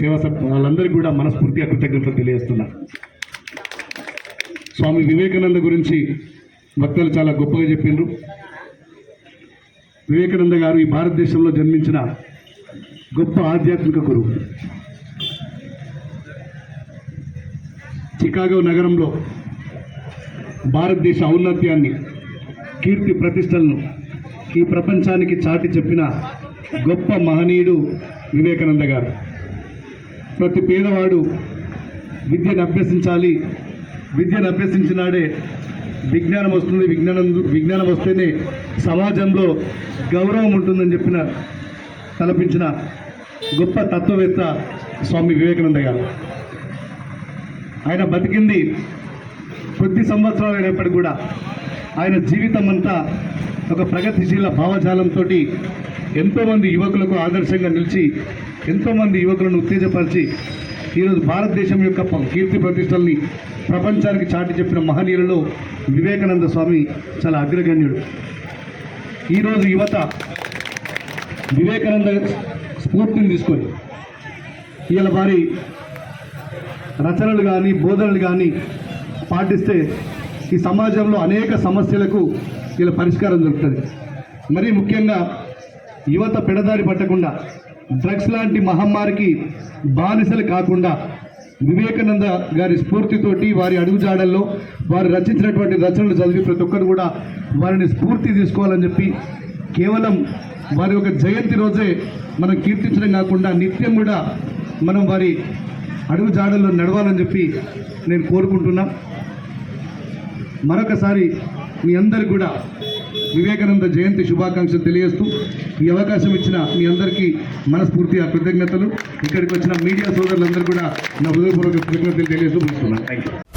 సేవ వాళ్ళందరికీ కూడా మనస్ఫూర్తిగా కృతజ్ఞతలు తెలియజేస్తున్నా. స్వామి వివేకానంద గురించి భక్తులు చాలా గొప్పగా చెప్పిండ్రు వివేకానంద గారు ఈ భారతదేశంలో జన్మించిన గొప్ప ఆధ్యాత్మిక గురువు. చికాగో నగరంలో భారతదేశ ఔన్నత్యాన్ని కీర్తి ప్రతిష్టలను ఈ ప్రపంచానికి చాటి చెప్పిన గొప్ప మహనీయుడు వివేకానంద గారు. ప్రతి పేదవాడు విద్యను అభ్యసించాలి. విద్యను అభ్యసించినాడే విజ్ఞానం వస్తుంది. విజ్ఞానం విజ్ఞానం వస్తేనే సమాజంలో గౌరవం ఉంటుందని చెప్పిన తలపించిన గొప్ప తత్వవేత్త స్వామి వివేకానంద గారు. ఆయన బతికింది కొద్ది సంవత్సరాలు అయినప్పటికీ కూడా ఆయన జీవితం అంతా ఒక ప్రగతిశీల భావజాలంతో ఎంతోమంది యువకులకు ఆదర్శంగా నిలిచి ఎంతోమంది యువకులను ఉత్తేజపరిచి ఈరోజు భారతదేశం యొక్క కీర్తి ప్రతిష్టల్ని ప్రపంచానికి చాటి చెప్పిన మహనీయులలో వివేకానంద స్వామి చాలా అగ్రగణ్యుడు. ఈరోజు యువత వివేకానంద స్ఫూర్తిని తీసుకొని వీళ్ళ వారి రచనలు కానీ బోధనలు కానీ పాటిస్తే ఈ సమాజంలో అనేక సమస్యలకు ఇలా పరిష్కారం దొరుకుతుంది. మరీ ముఖ్యంగా యువత పెడదారి పట్టకుండా డ్రగ్స్ లాంటి మహమ్మారికి బానిసలు కాకుండా వివేకానంద గారి స్ఫూర్తితోటి వారి అడుగుజాడల్లో వారు రచించినటువంటి రచనలు చదివి ప్రతి ఒక్కరు కూడా వారిని స్ఫూర్తి తీసుకోవాలని చెప్పి కేవలం వారి యొక్క జయంతి రోజే మనం కీర్తించడం కాకుండా నిత్యం కూడా మనం వారి అడుగుజాడల్లో నడవాలని చెప్పి నేను కోరుకుంటున్నా. మరొకసారి మీ అందరికి కూడా వివేకానంద జయంతి శుభాకాంక్షలు తెలియజేస్తూ ఈ అవకాశం ఇచ్చిన మీ అందరికీ మనస్ఫూర్తిగా కృతజ్ఞతలు. ఇక్కడికి వచ్చిన మీడియా సోదరులందరూ కూడా నా హృదయపూర్వక కృతజ్ఞతలు తెలియజేస్తూ ముగిస్తున్నాను. Thank you